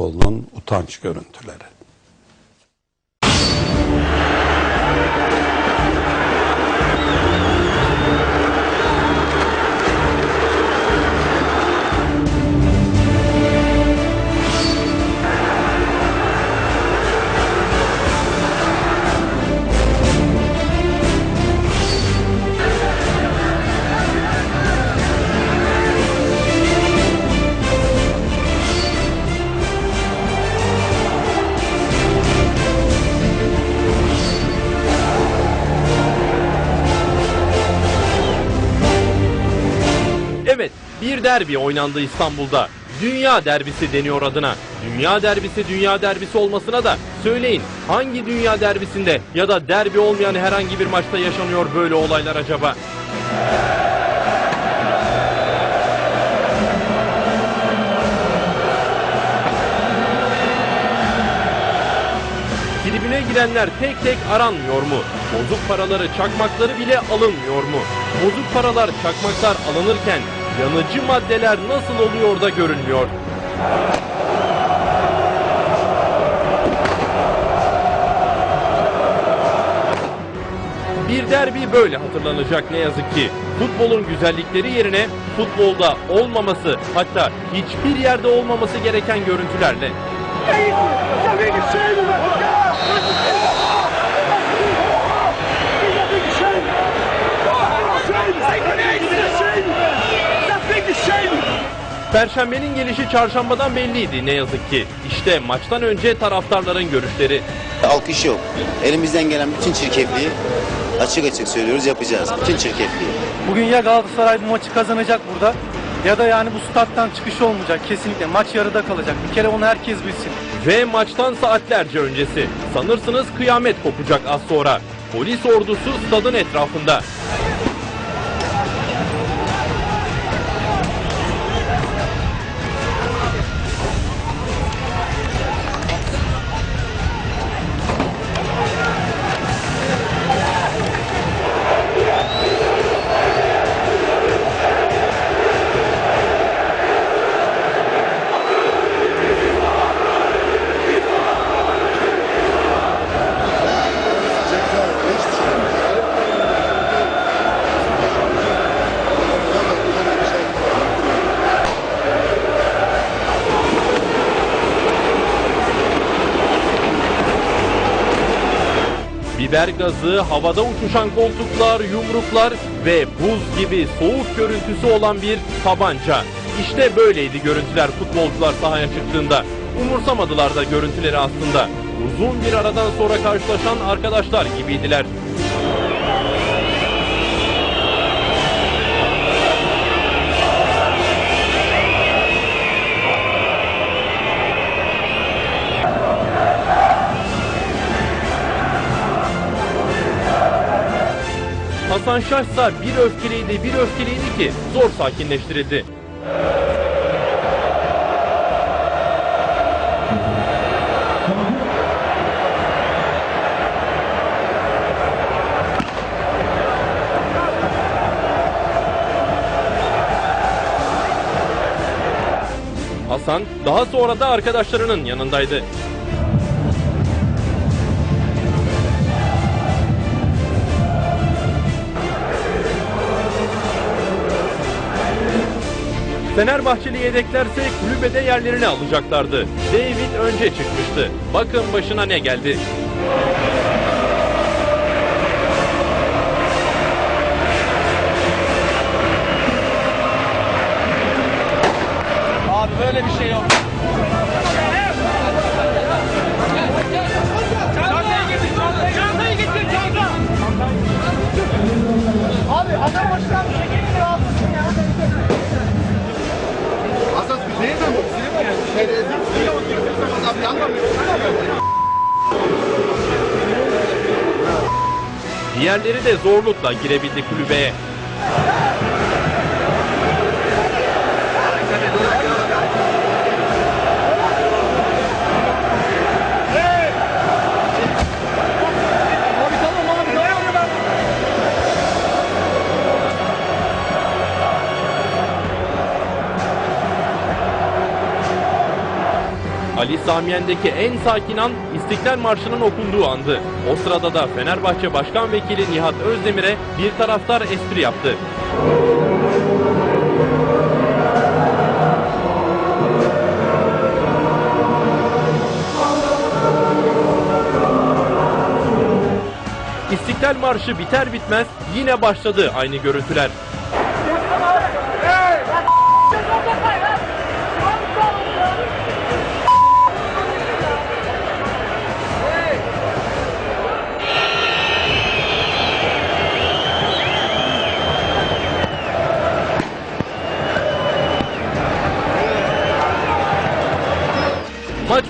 futbolunun utanç görüntüleri. Derbi oynandı İstanbul'da. Dünya derbisi deniyor adına. Dünya derbisi dünya derbisi olmasına da söyleyin hangi dünya derbisinde ya da derbi olmayan herhangi bir maçta yaşanıyor böyle olaylar acaba? Tribüne girenler tek tek aranmıyor mu? Bozuk paraları, çakmakları bile alınmıyor mu? Bozuk paralar, çakmaklar alınırken yanıcı maddeler nasıl oluyor da görünmüyor? Bir derbi böyle hatırlanacak ne yazık ki. Futbolun güzellikleri yerine futbolda olmaması hatta hiçbir yerde olmaması gereken görüntülerle Perşembenin gelişi çarşambadan belliydi ne yazık ki. İşte maçtan önce taraftarların görüşleri. Alkış yok. Elimizden gelen bütün çirkefliği açık açık söylüyoruz yapacağız. Bütün çirkefliği. Bugün ya Galatasaray bu maçı kazanacak burada ya da yani bu stat'tan çıkış olmayacak kesinlikle. Maç yarıda kalacak. Bir kere onu herkes bilsin. Ve maçtan saatlerce öncesi. Sanırsınız kıyamet kopacak az sonra. Polis ordusu stadın etrafında. Biber gazı, havada uçuşan koltuklar, yumruklar ve buz gibi soğuk görüntüsü olan bir tabanca. İşte böyleydi görüntüler futbolcular sahaya çıktığında. Umursamadılar da görüntüleri aslında. Uzun bir aradan sonra karşılaşan arkadaşlar gibiydiler. Hasan Şaşsa bir öfkeliydi bir öfkeliydi ki zor sakinleştirildi. Hasan daha sonra da arkadaşlarının yanındaydı. Fenerbahçeli yedeklerse kulübede yerlerini alacaklardı. David önce çıkmıştı. Bakın başına ne geldi. Abi böyle bir şey yok. Diğerleri de zorlukla girebildi kulübeye. Ali Samiyen'deki en sakin an İstiklal Marşı'nın okunduğu andı. O sırada da Fenerbahçe Başkan Vekili Nihat Özdemir'e bir taraftar espri yaptı. İstiklal Marşı biter bitmez yine başladı aynı görüntüler.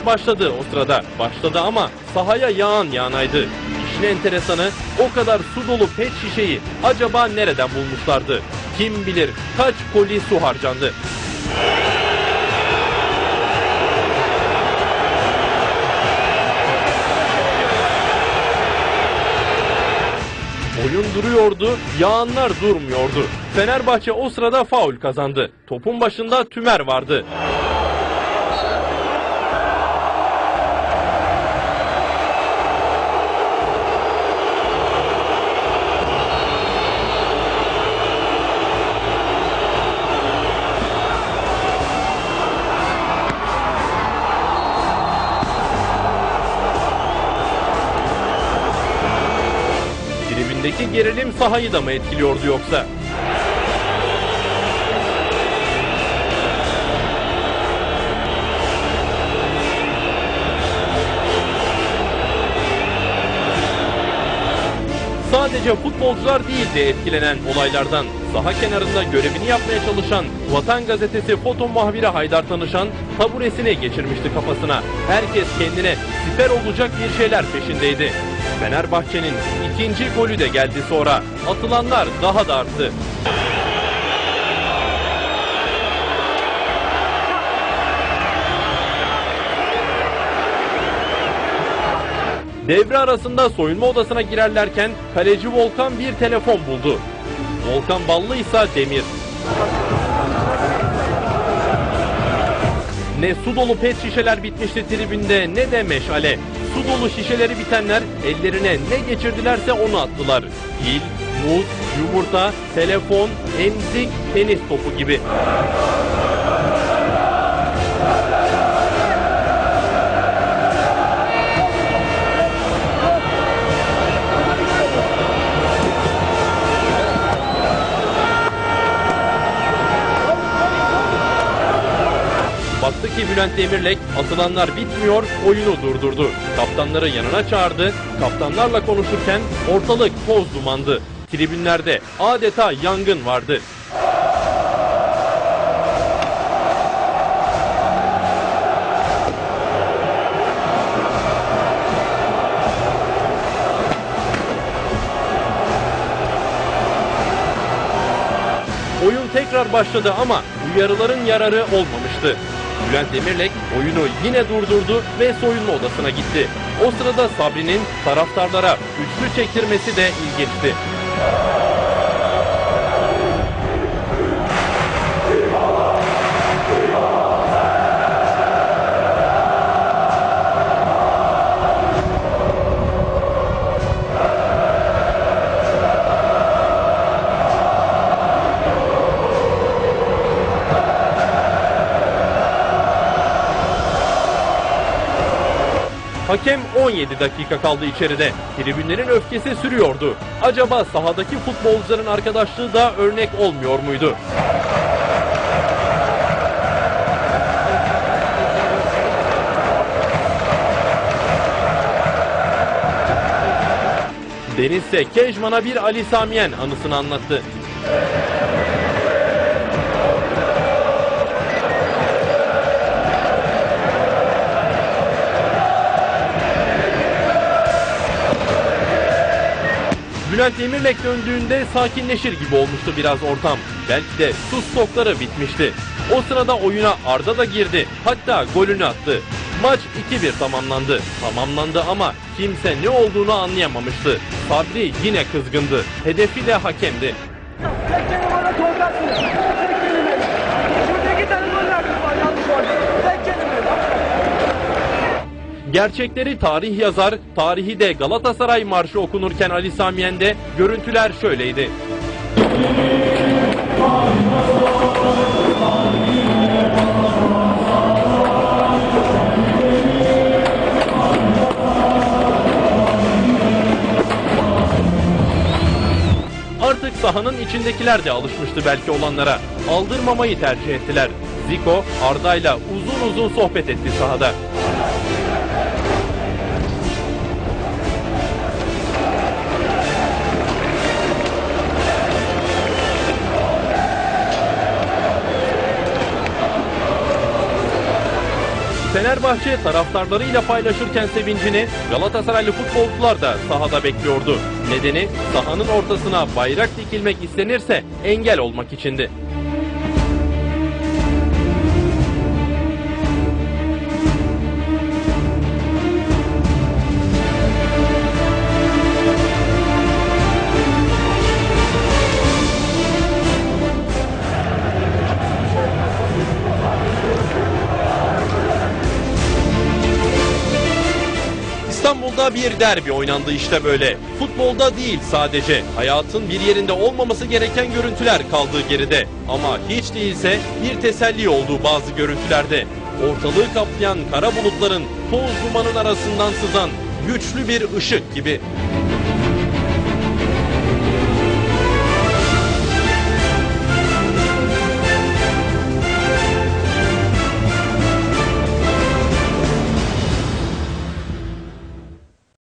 Başladı o sırada. Başladı ama sahaya yağan yağanaydı. İşin enteresanı o kadar su dolu pet şişeyi acaba nereden bulmuşlardı? Kim bilir kaç koli su harcandı? Oyun duruyordu, yağanlar durmuyordu. Fenerbahçe o sırada faul kazandı. Topun başında Tümer vardı. Gerilim sahayı da mı etkiliyordu yoksa? Sadece futbolcular değildi etkilenen olaylardan. Saha kenarında görevini yapmaya çalışan Vatan Gazetesi foto muhabiri Haydar Tanışan taburesini geçirmişti kafasına. Herkes kendine siper olacak bir şeyler peşindeydi. Fenerbahçe'nin ikinci golü de geldi sonra. Atılanlar daha da arttı. Devre arasında soyunma odasına girerlerken kaleci Volkan bir telefon buldu. Volkan Ballı ise Demir. Ne su dolu pet şişeler bitmişti tribünde ne de meşale. Su dolu şişeleri bitenler ellerine ne geçirdilerse onu attılar. Pil, muz, yumurta, telefon, emzik, tenis topu gibi. Ki Bülent Demirlek atılanlar bitmiyor oyunu durdurdu. Kaptanları yanına çağırdı. Kaptanlarla konuşurken ortalık toz dumandı. Tribünlerde adeta yangın vardı. Oyun tekrar başladı ama uyarıların yararı olmamıştı. Bülent Demirlek oyunu yine durdurdu ve soyunma odasına gitti. O sırada Sabri'nin taraftarlara üçlü çektirmesi de ilginçti. Hakem 17 dakika kaldı içeride. Tribünlerin öfkesi sürüyordu. Acaba sahadaki futbolcuların arkadaşlığı da örnek olmuyor muydu? Deniz Kejman'a bir Ali Samiyen anısını anlattı. Bülent Demirlek döndüğünde sakinleşir gibi olmuştu biraz ortam. Belki de su stokları bitmişti. O sırada oyuna Arda da girdi. Hatta golünü attı. Maç 2-1 tamamlandı. Tamamlandı ama kimse ne olduğunu anlayamamıştı. Sabri yine kızgındı. Hedefi de hakemdi. Gerçekleri tarih yazar, tarihi de Galatasaray Marşı okunurken Ali Samiyen'de görüntüler şöyleydi. Artık sahanın içindekiler de alışmıştı belki olanlara. Aldırmamayı tercih ettiler. Zico Arda'yla uzun uzun sohbet etti sahada. Fenerbahçe taraftarlarıyla paylaşırken sevincini Galatasaraylı futbolcular da sahada bekliyordu. Nedeni sahanın ortasına bayrak dikilmek istenirse engel olmak içindi. Bir derbi oynandı işte böyle. Futbolda değil sadece. Hayatın bir yerinde olmaması gereken görüntüler kaldığı geride. Ama hiç değilse bir teselli olduğu bazı görüntülerde. Ortalığı kaplayan kara bulutların toz dumanın arasından sızan güçlü bir ışık gibi.